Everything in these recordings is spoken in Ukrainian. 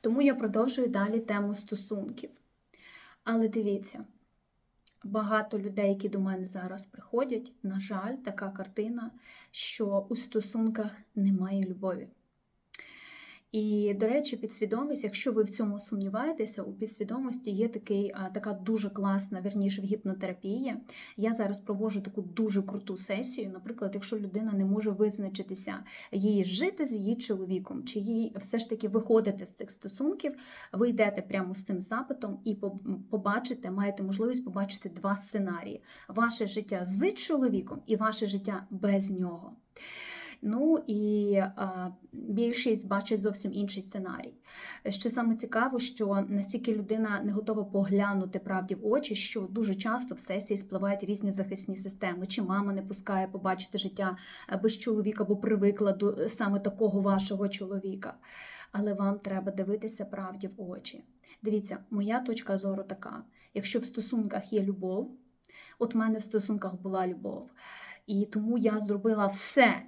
Тому я продовжую далі тему стосунків. Але дивіться, багато людей, які до мене зараз приходять, на жаль, така картина, що у стосунках немає любові. І, до речі, підсвідомість, якщо ви в цьому сумніваєтеся, у підсвідомості є такий, така дуже класна, верніше в гіпнотерапії. Я зараз проводжу таку дуже круту сесію. Наприклад, якщо людина не може визначитися, їй жити з її чоловіком, чи їй все ж таки виходити з цих стосунків, ви йдете прямо з цим запитом і побачите, маєте можливість побачити два сценарії: ваше життя з чоловіком і ваше життя без нього. Ну і більшість бачить зовсім інший сценарій. Що саме цікаво, що настільки людина не готова поглянути правді в очі, що дуже часто в сесії спливають різні захисні системи. Чи мама не пускає побачити життя е, без чоловіка, бо привикла до е, саме такого вашого чоловіка. Але вам треба дивитися правді в очі. Дивіться, моя точка зору така: якщо в стосунках є любов, от в мене в стосунках була любов, і тому я зробила все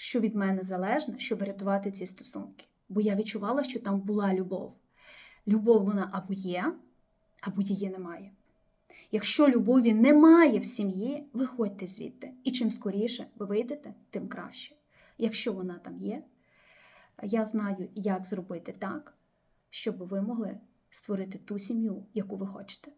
що від мене залежне, щоб врятувати ці стосунки. Бо я відчувала, що там була любов. Любов вона або є, або її немає. Якщо любові немає в сім'ї, виходьте звідти. І чим скоріше ви вийдете, тим краще. Якщо вона там є, я знаю, як зробити так, щоб ви могли створити ту сім'ю, яку ви хочете.